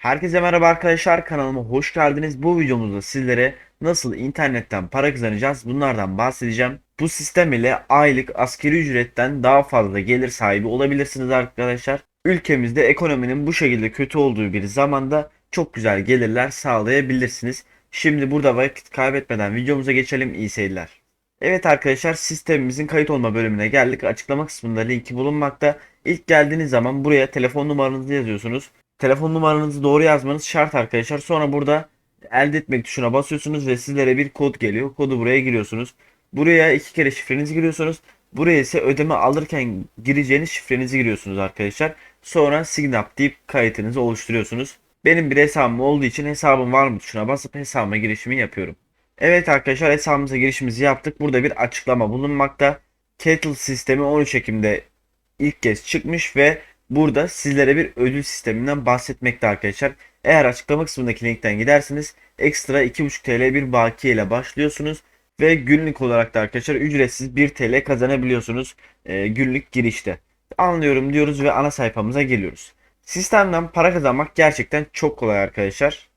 Herkese merhaba arkadaşlar kanalıma hoş geldiniz. Bu videomuzda sizlere nasıl internetten para kazanacağız bunlardan bahsedeceğim. Bu sistem ile aylık askeri ücretten daha fazla gelir sahibi olabilirsiniz arkadaşlar. Ülkemizde ekonominin bu şekilde kötü olduğu bir zamanda çok güzel gelirler sağlayabilirsiniz. Şimdi burada vakit kaybetmeden videomuza geçelim. İyi seyirler. Evet arkadaşlar sistemimizin kayıt olma bölümüne geldik. Açıklama kısmında linki bulunmakta. İlk geldiğiniz zaman buraya telefon numaranızı yazıyorsunuz. Telefon numaranızı doğru yazmanız şart arkadaşlar. Sonra burada elde etmek tuşuna basıyorsunuz ve sizlere bir kod geliyor. Kodu buraya giriyorsunuz. Buraya iki kere şifrenizi giriyorsunuz. Buraya ise ödeme alırken gireceğiniz şifrenizi giriyorsunuz arkadaşlar. Sonra sign up deyip kayıtınızı oluşturuyorsunuz. Benim bir hesabım olduğu için hesabım var mı tuşuna basıp hesabıma girişimi yapıyorum. Evet arkadaşlar hesabımıza girişimizi yaptık. Burada bir açıklama bulunmakta. Kettle sistemi 13 Ekim'de ilk kez çıkmış ve burada sizlere bir ödül sisteminden bahsetmekte arkadaşlar. Eğer açıklama kısmındaki linkten giderseniz ekstra 2,5 TL bir bakiye ile başlıyorsunuz ve günlük olarak da arkadaşlar ücretsiz 1 TL kazanabiliyorsunuz e, günlük girişte. Anlıyorum diyoruz ve ana sayfamıza geliyoruz. Sistemden para kazanmak gerçekten çok kolay arkadaşlar.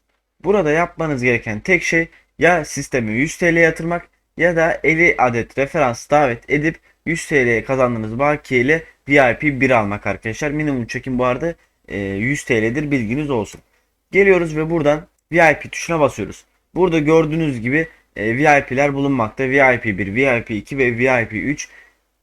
Burada yapmanız gereken tek şey ya sisteme 100 TL yatırmak ya da 50 adet referans davet edip 100 TL kazandığınız bakiye ile VIP 1 almak arkadaşlar. Minimum çekim bu arada e, 100 TL'dir bilginiz olsun. Geliyoruz ve buradan VIP tuşuna basıyoruz. Burada gördüğünüz gibi e, VIP'ler bulunmakta. VIP 1, VIP 2 ve VIP 3.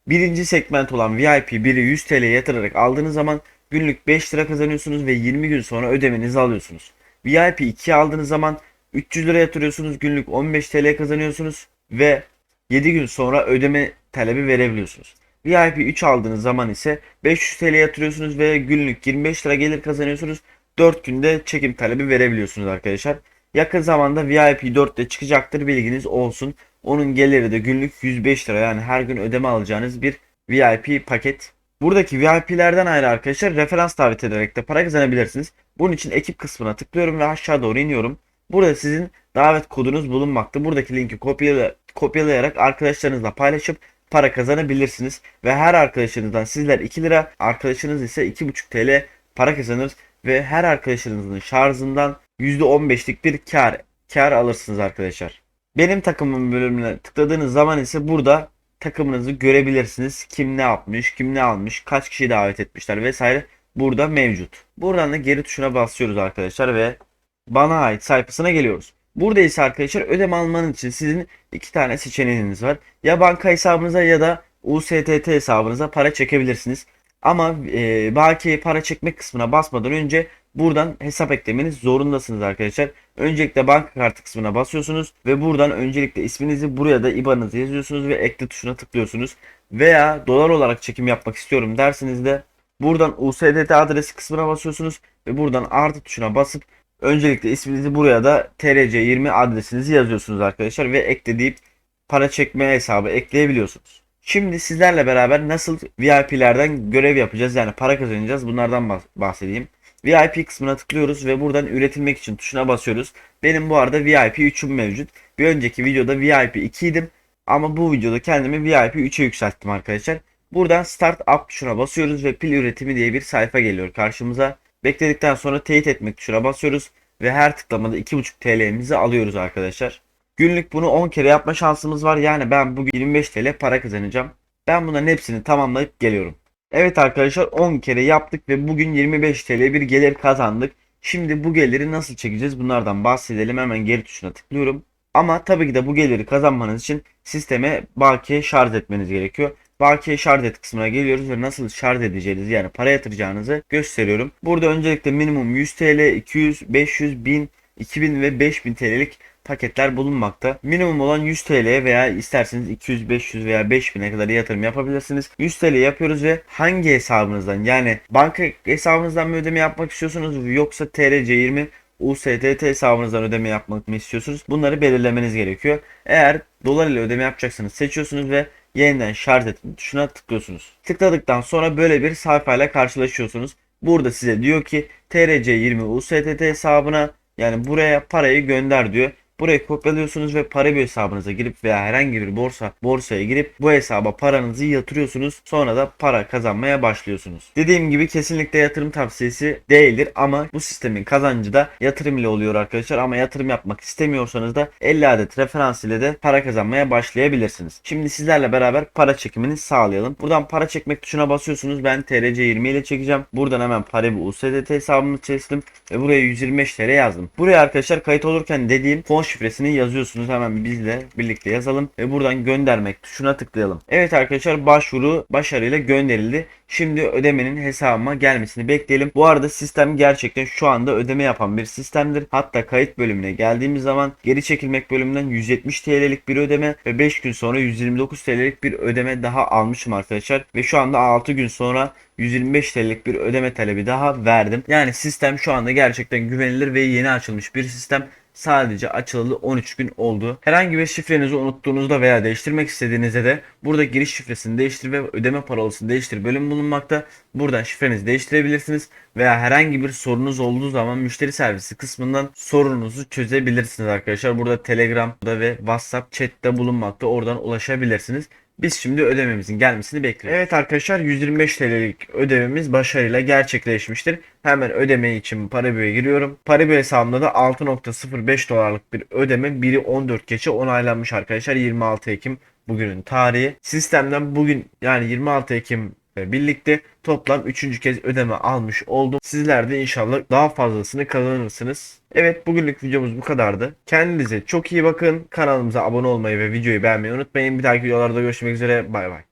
Birinci segment olan VIP 1'i 100 TL yatırarak aldığınız zaman günlük 5 lira kazanıyorsunuz ve 20 gün sonra ödemenizi alıyorsunuz. VIP 2 aldığınız zaman 300 lira yatırıyorsunuz günlük 15 TL kazanıyorsunuz ve 7 gün sonra ödeme talebi verebiliyorsunuz. VIP 3 aldığınız zaman ise 500 TL yatırıyorsunuz ve günlük 25 lira gelir kazanıyorsunuz. 4 günde çekim talebi verebiliyorsunuz arkadaşlar. Yakın zamanda VIP 4'te çıkacaktır bilginiz olsun. Onun geliri de günlük 105 lira yani her gün ödeme alacağınız bir VIP paket. Buradaki VIP'lerden ayrı arkadaşlar referans davet ederek de para kazanabilirsiniz. Bunun için ekip kısmına tıklıyorum ve aşağı doğru iniyorum. Burada sizin davet kodunuz bulunmakta. Buradaki linki kopyala, kopyalayarak arkadaşlarınızla paylaşıp para kazanabilirsiniz. Ve her arkadaşınızdan sizler 2 lira, arkadaşınız ise 2,5 TL para kazanır. Ve her arkadaşınızın şarjından %15'lik bir kar, kar alırsınız arkadaşlar. Benim takımım bölümüne tıkladığınız zaman ise burada takımınızı görebilirsiniz. Kim ne yapmış, kim ne almış, kaç kişi davet etmişler vesaire burada mevcut. Buradan da geri tuşuna basıyoruz arkadaşlar ve bana ait sayfasına geliyoruz. Burada ise arkadaşlar ödeme almanız için sizin iki tane seçeneğiniz var. Ya banka hesabınıza ya da USTT hesabınıza para çekebilirsiniz. Ama e, bakiye para çekmek kısmına basmadan önce buradan hesap eklemeniz zorundasınız arkadaşlar. Öncelikle banka kartı kısmına basıyorsunuz ve buradan öncelikle isminizi buraya da IBAN'ınızı yazıyorsunuz ve ekle tuşuna tıklıyorsunuz. Veya dolar olarak çekim yapmak istiyorum derseniz de buradan USDT adresi kısmına basıyorsunuz ve buradan artı tuşuna basıp öncelikle isminizi buraya da TRC20 adresinizi yazıyorsunuz arkadaşlar ve ekle deyip para çekme hesabı ekleyebiliyorsunuz. Şimdi sizlerle beraber nasıl VIP'lerden görev yapacağız yani para kazanacağız bunlardan bah- bahsedeyim. VIP kısmına tıklıyoruz ve buradan üretilmek için tuşuna basıyoruz. Benim bu arada VIP 3'üm mevcut. Bir önceki videoda VIP 2 idim ama bu videoda kendimi VIP 3'e yükselttim arkadaşlar. Buradan Start Up tuşuna basıyoruz ve pil üretimi diye bir sayfa geliyor karşımıza. Bekledikten sonra teyit etmek tuşuna basıyoruz ve her tıklamada 2,5 TL'mizi alıyoruz arkadaşlar. Günlük bunu 10 kere yapma şansımız var. Yani ben bugün 25 TL para kazanacağım. Ben bunların hepsini tamamlayıp geliyorum. Evet arkadaşlar 10 kere yaptık ve bugün 25 TL bir gelir kazandık. Şimdi bu geliri nasıl çekeceğiz bunlardan bahsedelim. Hemen geri tuşuna tıklıyorum. Ama tabii ki de bu geliri kazanmanız için sisteme bakiye şarj etmeniz gerekiyor. Bakiye şarj et kısmına geliyoruz ve nasıl şarj edeceğinizi yani para yatıracağınızı gösteriyorum. Burada öncelikle minimum 100 TL, 200, 500, 1000, 2000 ve 5000 TL'lik paketler bulunmakta. Minimum olan 100 TL veya isterseniz 200, 500 veya 5000'e kadar yatırım yapabilirsiniz. 100 TL yapıyoruz ve hangi hesabınızdan yani banka hesabınızdan mı ödeme yapmak istiyorsunuz yoksa TRC20 USDT hesabınızdan ödeme yapmak mı istiyorsunuz? Bunları belirlemeniz gerekiyor. Eğer dolar ile ödeme yapacaksanız seçiyorsunuz ve yeniden şarj et tuşuna tıklıyorsunuz. Tıkladıktan sonra böyle bir sayfayla karşılaşıyorsunuz. Burada size diyor ki TRC20 USDT hesabına yani buraya parayı gönder diyor. Burayı kopyalıyorsunuz ve para bir hesabınıza girip veya herhangi bir borsa borsaya girip bu hesaba paranızı yatırıyorsunuz. Sonra da para kazanmaya başlıyorsunuz. Dediğim gibi kesinlikle yatırım tavsiyesi değildir ama bu sistemin kazancı da yatırım ile oluyor arkadaşlar ama yatırım yapmak istemiyorsanız da 50 adet referans ile de para kazanmaya başlayabilirsiniz. Şimdi sizlerle beraber para çekimini sağlayalım. Buradan para çekmek tuşuna basıyorsunuz. Ben TRC20 ile çekeceğim. Buradan hemen Paribu USDT hesabımı çizdim ve buraya 125 TL yazdım. Buraya arkadaşlar kayıt olurken dediğim fon şifresini yazıyorsunuz. Hemen bizle birlikte yazalım ve buradan göndermek tuşuna tıklayalım. Evet arkadaşlar başvuru başarıyla gönderildi. Şimdi ödemenin hesabıma gelmesini bekleyelim. Bu arada sistem gerçekten şu anda ödeme yapan bir sistemdir. Hatta kayıt bölümüne geldiğimiz zaman geri çekilmek bölümünden 170 TL'lik bir ödeme ve 5 gün sonra 129 TL'lik bir ödeme daha almışım arkadaşlar. Ve şu anda 6 gün sonra 125 TL'lik bir ödeme talebi daha verdim. Yani sistem şu anda gerçekten güvenilir ve yeni açılmış bir sistem. Sadece açılalı 13 gün oldu. Herhangi bir şifrenizi unuttuğunuzda veya değiştirmek istediğinizde de burada giriş şifresini değiştir ve ödeme parolosunu değiştir bölüm bulunmakta. Buradan şifrenizi değiştirebilirsiniz veya herhangi bir sorunuz olduğu zaman müşteri servisi kısmından sorununuzu çözebilirsiniz arkadaşlar. Burada Telegram'da ve WhatsApp chat'te bulunmakta. Oradan ulaşabilirsiniz. Biz şimdi ödememizin gelmesini bekliyoruz. Evet arkadaşlar 125 TL'lik ödememiz başarıyla gerçekleşmiştir. Hemen ödeme için Paribio'ya giriyorum. Paribio hesabımda da 6.05 dolarlık bir ödeme. Biri 14 geçe onaylanmış arkadaşlar. 26 Ekim bugünün tarihi. Sistemden bugün yani 26 Ekim birlikte toplam 3. kez ödeme almış oldum. Sizler de inşallah daha fazlasını kazanırsınız. Evet bugünlük videomuz bu kadardı. Kendinize çok iyi bakın. Kanalımıza abone olmayı ve videoyu beğenmeyi unutmayın. Bir dahaki videolarda görüşmek üzere. Bay bay.